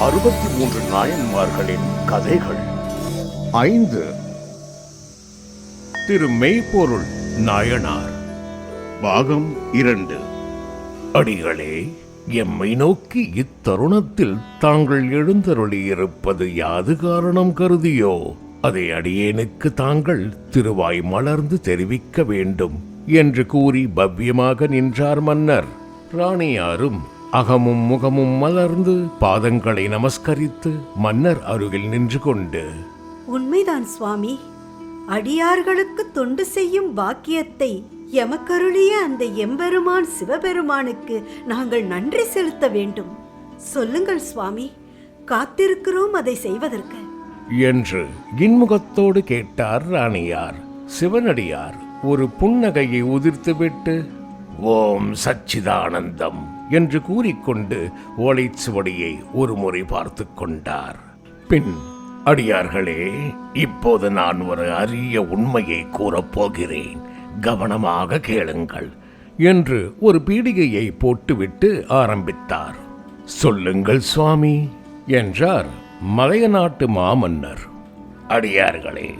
அறுபத்தி மூன்று நாயன்மார்களின் கதைகள். ஐந்து. திரு மெய்ப்பொருள் நாயனார். பாகம் இரண்டு. அடிகளே எம்மை நோக்கி இத்தருணத்தில் தாங்கள் எழுந்தருளியிருப்பது யாது காரணம் கருதியோ? அதை அடியேனுக்கு தாங்கள் திருவாய் மலர்ந்து தெரிவிக்க வேண்டும் என்று கூறி பவ்யமாக நின்றார் மன்னர். ராணியாரும் அகமும் முகமும் மலர்ந்து பாதங்களை நமஸ்கரித்து மன்னர் அருகில் நின்று கொண்டு. உண்மைதான் சுவாமி. அடியார்களுக்கு தொண்டு செய்யும் பாக்கியத்தை எமக்கருளிய அந்த எம்பெருமான் சிவபெருமானுக்கு நாங்கள் நன்றி செலுத்த வேண்டும். சொல்லுங்கள் சுவாமி காத்திருக்கிறோம் அதை செய்வதற்கு. என்று இன்முகத்தோடு கேட்டார் ராணியார். சிவனடியார் ஒரு புன்னகையை உதிர்த்துவிட்டு ஓம் சச்சிதானந்தம். என்று கூறிக்கொண்டு ஓலைச்சுவடியை ஒருமுறை பார்த்து கொண்டார். பின் அடியார்களே இப்போது நான் ஒரு அரிய உண்மையை கூறப்போகிறேன் கவனமாக கேளுங்கள் என்று ஒரு பீடிகையை போட்டுவிட்டு ஆரம்பித்தார். சொல்லுங்கள் சுவாமி என்றார் மலைய நாட்டு மாமன்னர். அடியார்களே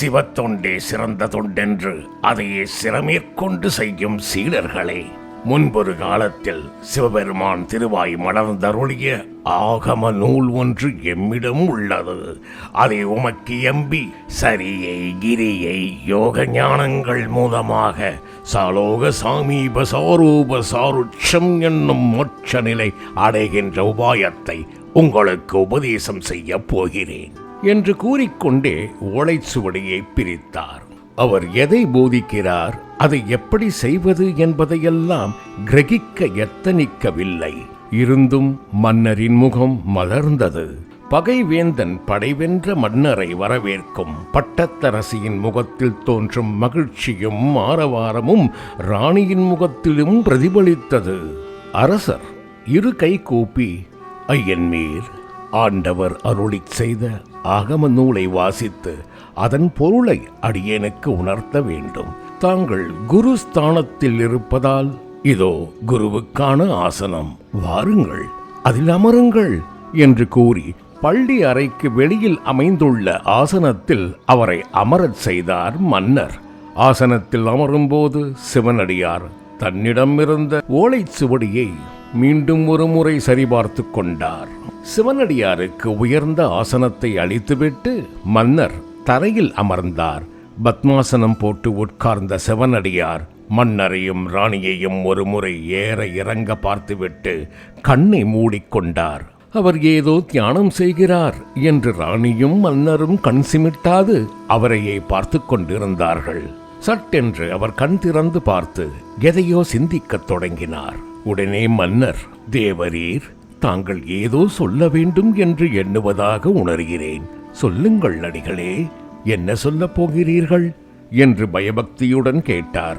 சிவத்தொண்டே சிறந்த தொண்டென்று அதையே சிறமேற்கொண்டு செய்யும் சீடர்களே முன்பொரு காலத்தில் சிவபெருமான் திருவாய் மலர்ந்தருளிய ஆகம நூல் ஒன்று எம்மிடம் உள்ளது. அதை உமக்கு எம்பி சரியை கிரியை யோக ஞானங்கள் மூலமாக சாலோக சாமீப சாரூப சாருட்சம் என்னும் மோட்ச நிலை அடைகின்ற உபாயத்தை உங்களுக்கு உபதேசம் செய்யப் போகிறேன் என்று கூறிக்கொண்டே ஓலைச்சுவடியை பிரித்தார். அவர் எதை போதிக்கிறார்? அதை எப்படி செய்வது என்பதையெல்லாம் கிரகிக்க எத்தனிக்கவில்லை. இருந்தும் மன்னரின் முகம் மலர்ந்தது. பகைவேந்தன் படைவென்ற மன்னரை வரவேற்கும். பட்டத்தரசியின் முகத்தில் தோன்றும் மகிழ்ச்சியும் ஆரவாரமும் ராணியின் முகத்திலும் பிரதிபலித்தது. அரசர் இரு கை கூப்பி ஐயன்மீர் ஆண்டவர் அருளிச் செய்த ஆகம நூலை வாசித்து அதன் பொருளை அடியேனுக்கு உணர்த்த வேண்டும். தாங்கள் குரு ஸ்தானத்தில் இருப்பதால் இதோ குருவுக்கான ஆசனம். வாருங்கள் அதில் அமருங்கள் என்று கூறி பள்ளி அறைக்கு வெளியில் அமைந்துள்ள ஆசனத்தில் அவரை அமரச் செய்தார் மன்னர். ஆசனத்தில் அமரும்போது சிவனடியார் தன்னிடமிருந்த ஓலைச்சுவடியை மீண்டும் ஒரு முறை சரிபார்த்து கொண்டார். சிவனடியாருக்கு உயர்ந்த ஆசனத்தை அளித்துவிட்டு மன்னர் தரையில் அமர்ந்தார். பத்மாசனம் போட்டு உட்கார்ந்த சிவனடியார் மன்னரையும் ராணியையும் ஒரு முறை ஏற இறங்க பார்த்துவிட்டு கண்ணை மூடிக்கொண்டார் அவர் ஏதோ தியானம் செய்கிறார் என்று ராணியும் மன்னரும் கண் சிமிட்டாது அவரையே பார்த்து கொண்டிருந்தார்கள். சட்டென்று அவர் கண் திறந்து பார்த்து எதையோ சிந்திக்கத் தொடங்கினார். உடனே மன்னர் தேவரீர் தாங்கள் ஏதோ சொல்ல வேண்டும் என்று எண்ணுவதாக உணர்கிறேன். சொல்லுங்கள் நடிகளே என்ன சொல்லப் போகிறீர்கள்? என்று பயபக்தியுடன் கேட்டார்.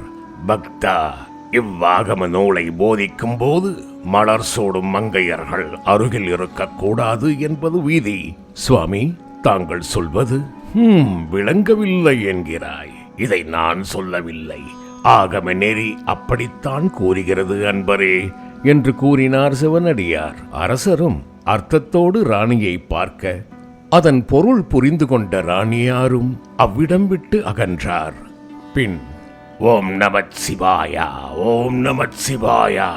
பக்தா இவ்வாகம நூலை போதிக்கும் போது மலர் சூடும் மங்கையர்கள் அருகில் இருக்கக்கூடாது என்பது வீதி. சுவாமி தாங்கள் சொல்வது ஹம் விளங்கவில்லை என்கிறாய். இதை நான் சொல்லவில்லை. ஆகம நெறி அப்படித்தான் கூறுகிறது அன்பரே. என்று கூறினார் சிவனடியார். அரசரும் அர்த்தத்தோடு ராணியை பார்க்க அதன் பொருள் புரிந்து கொண்ட ராணியாரும் அவ்விடம் விட்டு அகன்றார். பின் ஓம் நமத் சிவாயா ஓம் நமத் சிவாயா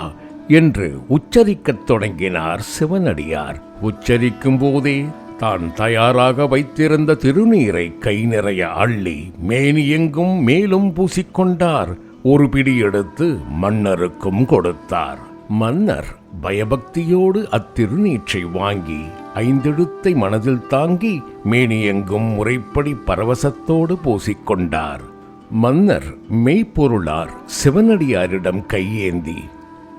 என்று உச்சரிக்கத் தொடங்கினார் சிவனடியார். உச்சரிக்கும் போதே தான் தயாராக வைத்திருந்த திருநீரை கை நிறைய அள்ளி மேனியெங்கும் மேலும் பூசிக்கொண்டார். ஒரு பிடி எடுத்து மன்னருக்கும் கொடுத்தார். மன்னர் பயபக்தியோடு அத்திருநீற்றை வாங்கி ஐந்தெழுத்தை மனதில் தாங்கி மேனியெங்கும் முறைப்படி பரவசத்தோடு பூசிக்கொண்டார். மன்னர் மெய்ப்பொருளார் சிவனடியாரிடம் கையேந்தி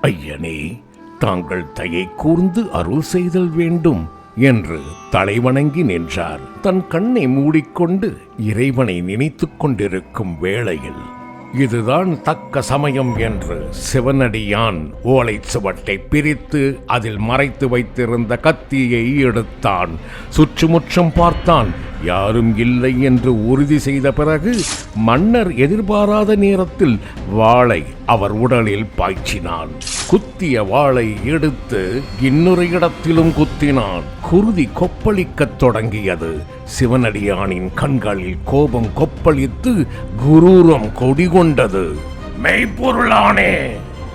ஐயனே தாங்கள் தயை கூர்ந்து அருள் செய்தல் வேண்டும் என்று தலைவணங்கி நின்றார். தன் கண்ணை மூடிக்கொண்டு இறைவனை நினைத்துக் கொண்டிருக்கும் வேளையில் இதுதான் தக்க சமயம் என்று சிவனடியான் ஓலை சுவட்டை பிரித்து அதில் மறைத்து வைத்திருந்த கத்தியை எடுத்தான். சுற்றுமுற்றும் பார்த்தான். யாரும் இல்லை என்று உறுதி செய்த பிறகு மன்னர் எதிர்பாராத நேரத்தில் வாளை அவர் உடலில் பாய்ச்சினான். குத்திய வாளை எடுத்து இன்னொரு இடத்திலும் குத்தினான். குருதி கொப்பளிக்கத் தொடங்கியது. சிவனடியானின் கண்களில் கோபம் கொப்பளித்து குரூரம் கொடிகொண்டது மெய்ப்பொருளானே.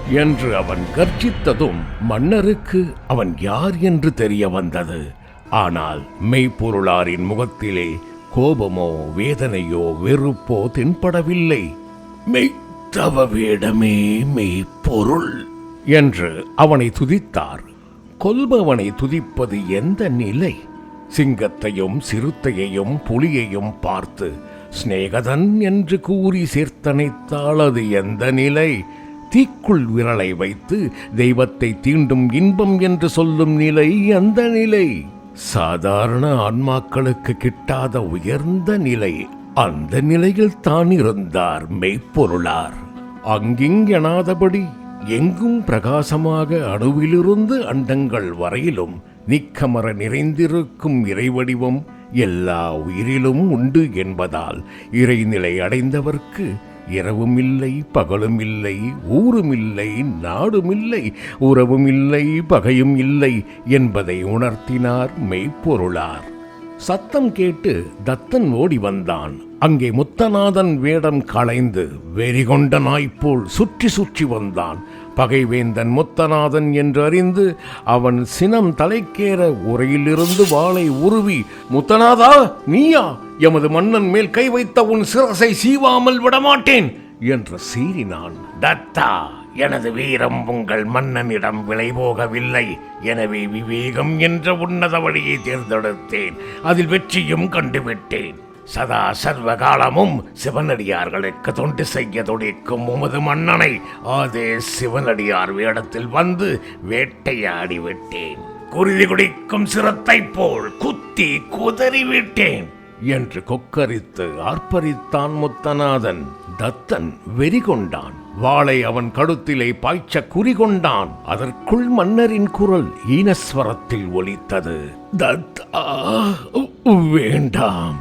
என்று அவன் கர்ஜித்ததும் மன்னருக்கு அவன் யார் என்று தெரிய வந்தது. ஆனால் மெய்ப்பொருளாரின் முகத்திலே கோபமோ வேதனையோ வெறுப்போ தென்படவில்லை. மெய்த்தவ வேடமே மெய்ப்பொருள். என்று அவனை துதித்தார். கொல்பவனை துதிப்பது எந்த நிலை? சிங்கத்தையும் சிறுத்தையையும் புலியையும் பார்த்து சிநேகதன் என்று கூறி சேர்த்தனைத்தால் அது எந்த நிலை? தீக்குள் விரலை வைத்து தெய்வத்தை தீண்டும் இன்பம் என்று சொல்லும் நிலை எந்த நிலை? சாதாரண ஆன்மாக்களுக்கு கிட்டாத உயர்ந்த நிலை அந்த நிலையில் தான் இருந்தார் மெய்ப்பொருளார். அங்கிங்கெனாதபடி எங்கும் பிரகாசமாக அணுவிலிருந்து அண்டங்கள் வரையிலும் நிக்கமர நிறைந்திருக்கும் இறைவடிவம் எல்லா உயிரிலும் உண்டு என்பதால் இறைநிலை அடைந்தவர்க்கு இரவும் இல்லை பகலும் இல்லை ஊரும் இல்லை நாடும் இல்லை உறவும் இல்லை பகையும் இல்லை என்பதை உணர்த்தினார் மெய்ப்பொருளார். சத்தம் கேட்டு தத்தன் ஓடி வந்தான். அங்கே முத்தநாதன் வேடம் களைந்து வெறிகொண்ட நாய்ப்போல் சுற்றி சுற்றி வந்தான். பகைவேந்தன் முத்தநாதன் என்று அறிந்து அவன் சினம் தலைக்கேற உரையிலிருந்து வாளை உருவி முத்தநாதா நீயா? எமது மன்னன் மேல் கை வைத்த உன் சிரசை சீவாமல் விடமாட்டேன் என்று சீறினான். தத்தா எனது வீரம் உங்கள் மன்னனிடம் விலை போகவில்லை எனவே விவேகம் என்ற உன்னத வழியை தேர்ந்தெடுத்தேன். அதில் வெற்றியும் கண்டுவிட்டேன். சதா சர்வ காலமும் சிவனடியார்களுக்கு தொண்டு செய்ய துடிக்கும் உமது மன்னனை அதே சிவனடியார் வேடத்தில் வந்து வேட்டையாடி விட்டேன். குருதி குடிக்கும் சிரத்தை போல் குத்தி குதறி விட்டேன் என்று கொக்கரித்து ஆர்ப்பரித்தான் முத்தநாதன். தத்தன் வெறி கொண்டான். வாளை அவன் கழுத்திலே பாய்ச்ச குறிகொண்டான் அதற்குள் மன்னரின் குரல் ஈனஸ்வரத்தில் ஒலித்தது. தத்தா வேண்டாம்.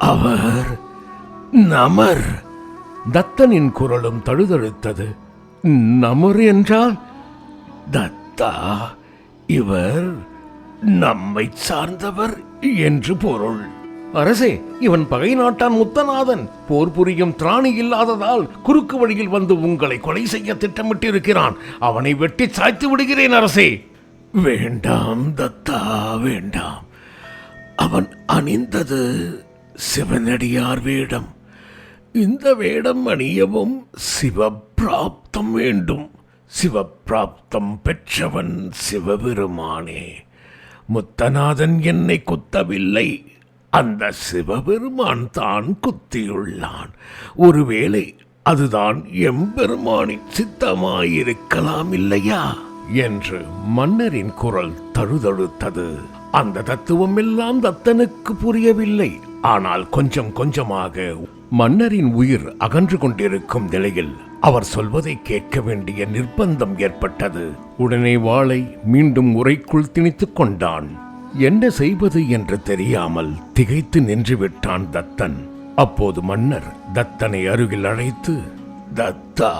அவர் நமர். தத்தனின் குரலும் தழுதழுத்தது. நமர் என்றால் தத்தா இவர் நம்மை சார்ந்தவர் என்று பொருள். அரசே இவன் பகை நாட்டான் முத்தநாதன். போர் புரியும் திராணி இல்லாததால் குறுக்கு வழியில் வந்து உங்களை கொலை செய்ய திட்டமிட்டிருக்கிறான். அவனை வெட்டி சாய்த்து விடுகிறேன் அரசே. வேண்டாம் தத்தா வேண்டாம். அவன் அணிந்தது சிவனடியார் வேடம். இந்த வேடம் அணியவும் சிவப்பிராப்தம் வேண்டும். சிவப்பிராப்தம் பெற்றவன் சிவபெருமானே. முத்தநாதன் என்னை குத்தவில்லை. அந்த சிவபெருமான் தான் குத்தியுள்ளான். ஒருவேளை அதுதான் எம்பெருமானின் சித்தமாயிருக்கலாம் இல்லையா என்று மன்னரின் குரல் தழுதழுத்தது. அந்த தத்துவம் எல்லாம் தத்தனுக்கு புரியவில்லை. ஆனால் கொஞ்சம் கொஞ்சமாக மன்னரின் உயிர் அகன்று கொண்டிருக்கும் நிலையில் அவர் சொல்வதை கேட்க வேண்டிய நிர்பந்தம் ஏற்பட்டது. உடனே வாளை மீண்டும் உரைக்குள் திணித்துக் கொண்டான். என்ன செய்வது என்று தெரியாமல் திகைத்து நின்று விட்டான் தத்தன். அப்போது மன்னர் தத்தனை அருகில் அழைத்து தத்தா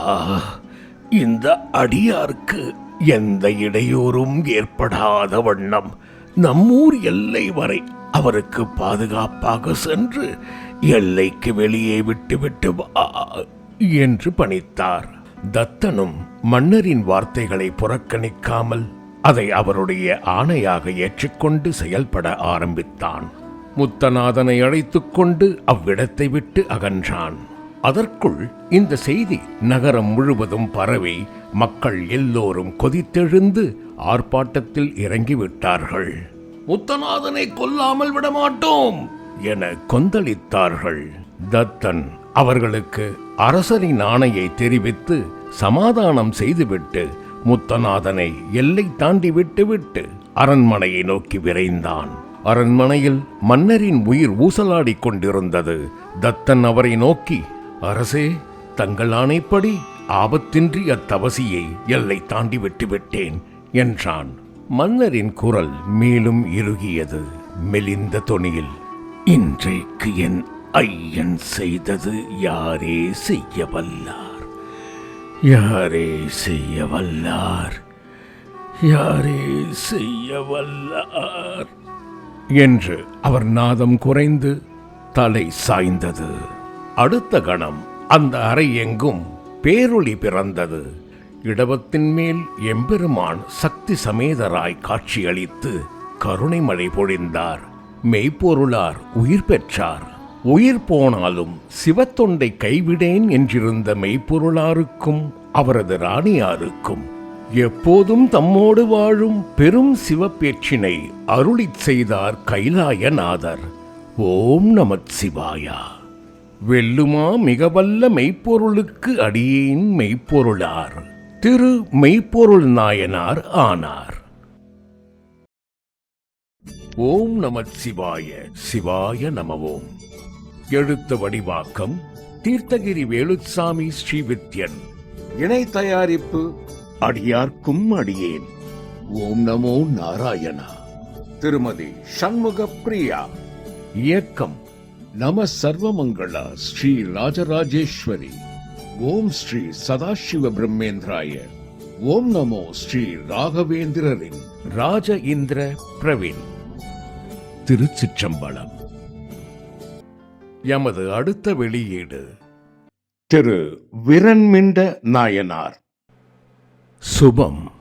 இந்த அடியார்க்கு எந்த இடையூறும் ஏற்படாத வண்ணம். நம்மூர் எல்லை வரை அவருக்கு பாதுகாப்பாக சென்று எல்லைக்கு வெளியே விட்டுவிட்டு வா என்று பணித்தார். தத்தனும் மன்னரின் வார்த்தைகளை புறக்கணிக்காமல் அதை அவருடைய ஆணையாக ஏற்றுக்கொண்டு செயல்பட ஆரம்பித்தான். முத்தநாதனை அழைத்துக் கொண்டு அவ்விடத்தை விட்டு அகன்றான். அதற்குள் இந்த செய்தி நகரம் முழுவதும் பரவி மக்கள் எல்லோரும் கொதித்தெழுந்து ஆர்ப்பாட்டத்தில் இறங்கிவிட்டார்கள். முத்தநாதனை கொல்லாமல் விடமாட்டோம் என கொந்தளித்தார்கள். தத்தன் அவர்களுக்கு அரசரின் ஆணையை தெரிவித்து சமாதானம் செய்துவிட்டு முத்தநாதனை எல்லை தாண்டி விட்டுவிட்டு அரண்மனையை நோக்கி விரைந்தான். அரண்மனையில் மன்னரின் உயிர் ஊசலாடிக் கொண்டிருந்தது. தத்தன் அவரை நோக்கி அரசே தங்கள் ஆணைப்படி ஆபத்தின்றி அத்தவசியை எல்லை தாண்டி விட்டுவிட்டேன் என்றான். மன்னரின் குரல் மேலும் இறுகியது. மெலிந்த தொனியில் இன்றைக்கு என் ஐயன் செய்தது யாரே செய்ய வல்லார் யாரே செய்ய வல்லார் யாரே செய்ய வல்லார் என்று அவர் நாதம் குறைந்து தலை சாய்ந்தது. அடுத்த கணம் அந்த அறை எங்கும் பேரொளி பிறந்தது. இடவத்தின் மேல் எம்பெருமான் சக்தி சமேதராய் காட்சியளித்து கருணை மழை பொழிந்தார். மெய்ப்பொருளார் உயிர் பெற்றார். உயிர் போனாலும் சிவத்தொண்டை கைவிடேன் என்றிருந்த மெய்ப்பொருளாருக்கும் அவரது ராணியாருக்கும் எப்போதும் தம்மோடு வாழும் பெரும் சிவப்பேற்றினை அருளிச் செய்தார் கைலாயநாதர். ஓம் நமத் சிவாயா. வெல்லுமா மிகவல்ல மெய்ப்பொருளுக்கு அடியேன் மெய்ப்பொருளார். திரு மெய்ப்பொருள் நாயனார் ஆனார். ஓம் நமத் சிவாய சிவாய நமவோம். எழுத்து வடிவாக்கம் தீர்த்தகிரி வேலுச்சாமி ஸ்ரீவித்யன். இணை தயாரிப்பு அடியார்க்கும் அடியேன். ஓம் நமோ நாராயணா. திருமதி சண்முக பிரியா. இயக்கம் நம சர்வமங்களா ஸ்ரீ ராஜராஜேஸ்வரி. ஓம் ஸ்ரீ சதாசிவ பிரம்மேந்திராய. ஓம் நமோ ஸ்ரீ ராகவேந்திரரின் ராஜ இந்திர பிரவீன். திருச்சிற்றம்பலம். எமது அடுத்த வெளியீடு. திரு விரண்மிண்ட நாயனார். சுபம்.